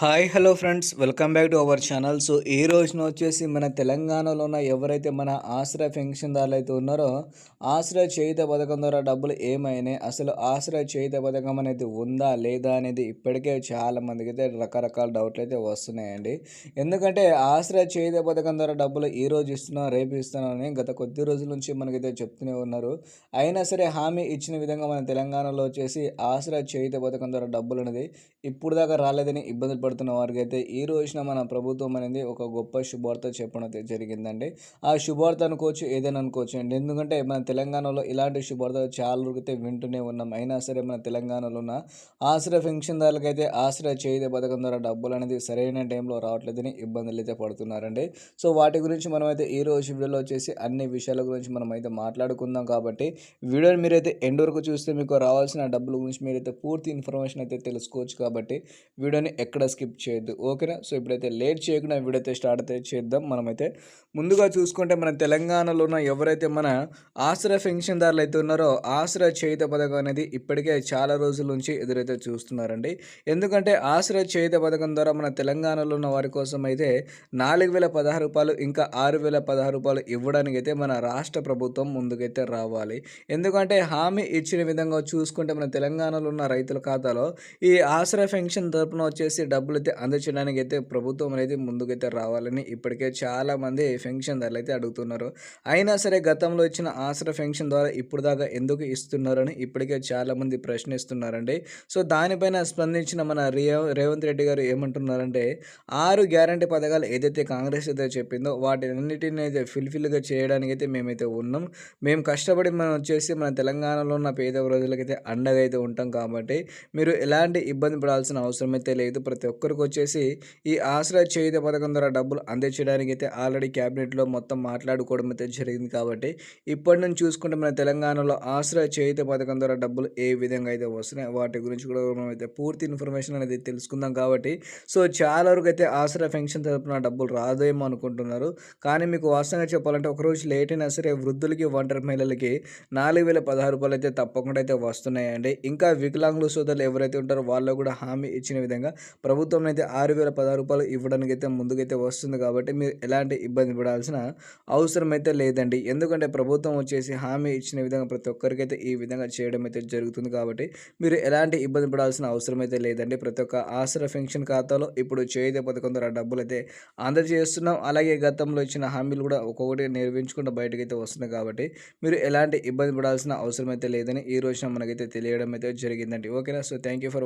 Hi hello friends. Welcome back to our channel. So ఈ రోజున వచ్చేసి మన తెలంగాణలో ఉన్న ఎవరైతే మన ఆశ్రయ పెన్షన్దారులు అయితే ఉన్నారో ఆశ్రయ చేయుత పథకం ద్వారా డబ్బులు ఏమైనాయి అసలు ఆశ్రయ చేయుత పథకం అనేది ఉందా లేదా అనేది ఇప్పటికే చాలా మందికి అయితే రకరకాల డౌట్లు అయితే వస్తున్నాయండి. ఎందుకంటే ఆశ్రయ చేయుత పథకం ద్వారా డబ్బులు ఈ రోజు ఇస్తున్నా రేపు ఇస్తున్నామని గత కొద్ది రోజుల నుంచి మనకైతే చెప్తూనే ఉన్నారు. అయినా సరే హామీ ఇచ్చిన విధంగా మన తెలంగాణలో వచ్చేసి ఆశ్రయ చేయుత పథకం ద్వారా డబ్బులు అనేది ఇప్పుడు దాకా రాలేదని ఇబ్బందులు పడుతున్న వారికి అయితే ఈ రోజున మన ప్రభుత్వం అనేది ఒక గొప్ప శుభార్త చెప్పడం అయితే జరిగిందండి. ఆ శుభార్త అనుకోవచ్చు ఏదైనా అనుకోవచ్చు అండి. ఎందుకంటే మన తెలంగాణలో ఇలాంటి శుభార్త చాలా అయితే వింటూనే ఉన్నాం. అయినా సరే మన తెలంగాణలో ఉన్న ఆశ్రయ పెన్షన్దారులకు అయితే ఆశ్రయ చేయుత పథకం ద్వారా డబ్బులు అనేది సరైన టైంలో రావట్లేదని ఇబ్బందులు అయితే పడుతున్నారండి. సో వాటి గురించి మనమైతే ఈ రోజు వీడియోలో వచ్చేసి అన్ని విషయాల గురించి మనం అయితే మాట్లాడుకుందాం కాబట్టి వీడియోని మీరైతే ఎండ్ వరకు చూస్తే మీకు రావాల్సిన డబ్బుల గురించి మీరైతే పూర్తి ఇన్ఫర్మేషన్ అయితే తెలుసుకోవచ్చు కాబట్టి వీడియోని ఎక్కడ స్కిప్ చేయొద్దు. ఓకేనా సో ఇప్పుడైతే లేట్ చేయకుండా ఇప్పుడైతే స్టార్ట్ అయితే చేద్దాం. మనమైతే ముందుగా చూసుకుంటే మన తెలంగాణలో ఉన్న ఎవరైతే మన ఆశ్రయ పెన్షన్దారులు అయితే ఉన్నారో ఆశ్రయ చేయుత పథకం అనేది ఇప్పటికే చాలా రోజుల నుంచి ఎదురైతే చూస్తున్నారండి. ఎందుకంటే ఆశ్రయ చేయుత పథకం ద్వారా మన తెలంగాణలో ఉన్న వారి కోసం అయితే నాలుగు వేల పదహారు రూపాయలు ఇంకా ఆరు వేల పదహారు రూపాయలు ఇవ్వడానికి అయితే మన రాష్ట్ర ప్రభుత్వం ముందుకైతే రావాలి. ఎందుకంటే హామీ ఇచ్చిన విధంగా చూసుకుంటే మన తెలంగాణలో ఉన్న రైతుల ఖాతాలో ఈ ఆశ్రయ పెన్షన్ తరపున వచ్చేసి డబ్బులు అయితే అందచేయడానికి అయితే ప్రభుత్వం అనేది ముందుకైతే రావాలని ఇప్పటికే చాలామంది పెన్షన్దారులు అయితే అడుగుతున్నారు. అయినా సరే గతంలో ఇచ్చిన ఆసరా పెన్షన్ ద్వారా ఇప్పుడు దాకా ఎందుకు ఇస్తున్నారని ఇప్పటికే చాలామంది ప్రశ్నిస్తున్నారండి. సో దానిపైన స్పందించిన మన రేవంత్ రెడ్డి గారు ఏమంటున్నారంటే ఆరు గ్యారంటీ పథకాలు ఏదైతే కాంగ్రెస్ అయితే చెప్పిందో వాటినన్నిటిని అయితే ఫిల్ఫిల్గా చేయడానికి అయితే మేమైతే ఉన్నాం. మేము కష్టపడి మనం వచ్చేసి మన తెలంగాణలో ఉన్న పేద ప్రజలకైతే అండగా అయితే ఉంటాం కాబట్టి మీరు ఎలాంటి ఇబ్బంది పడాల్సిన అవసరం అయితే లేదు. ప్రతి ఒక్కరికి వచ్చేసి ఈ ఆశ్రయ చేయుత పథకం ద్వారా డబ్బులు అందించడానికి అయితే ఆల్రెడీ క్యాబినెట్లో మొత్తం మాట్లాడుకోవడం అయితే జరిగింది కాబట్టి ఇప్పటి నుంచి చూసుకుంటే మన తెలంగాణలో ఆశ్రయ చేయుత పథకం ద్వారా డబ్బులు ఏ విధంగా అయితే వస్తున్నాయి వాటి గురించి కూడా మనం అయితే పూర్తి ఇన్ఫర్మేషన్ అనేది తెలుసుకుందాం కాబట్టి సో చాలా వరకు అయితే ఆశ్రయ పెన్షన్ తరపున డబ్బులు రాదేమో అనుకుంటున్నారు. కానీ మీకు వాస్తవంగా చెప్పాలంటే ఒకరోజు లేట్ అయినా సరే వృద్ధులకి ఒంటరి మహిళలకి నాలుగు వేల పదహారు రూపాయలు అయితే తప్పకుండా అయితే వస్తున్నాయండి. ఇంకా వికలాంగుల సోదరులు ఎవరైతే ఉంటారో వాళ్ళు కూడా హామీ ఇచ్చిన విధంగా ప్రభుత్వం ప్రభుత్వం అయితే ఆరు వేల పదహారు రూపాయలు ఇవ్వడానికి అయితే ముందుకైతే వస్తుంది కాబట్టి మీరు ఎలాంటి ఇబ్బంది పడాల్సిన అవసరం అయితే లేదండి. ఎందుకంటే ప్రభుత్వం వచ్చేసి హామీ ఇచ్చిన విధంగా ప్రతి ఒక్కరికైతే ఈ విధంగా చేయడం అయితే జరుగుతుంది కాబట్టి మీరు ఎలాంటి ఇబ్బంది పడాల్సిన అవసరం అయితే లేదండి. ప్రతి ఒక్క ఆసరా పెన్షన్ ఖాతాలో ఇప్పుడు చేయుత పథకం ద్వారా డబ్బులు అయితే అందజేస్తున్నాం. అలాగే గతంలో ఇచ్చిన హామీలు కూడా ఒక్కొక్కటి నిర్వహించుకుంటూ బయటకు అయితే వస్తున్నాయి కాబట్టి మీరు ఎలాంటి ఇబ్బంది పడాల్సిన అవసరం అయితే లేదని ఈ రోజున మనకైతే తెలియడం అయితే జరిగిందండి. ఓకేనా? So thank you for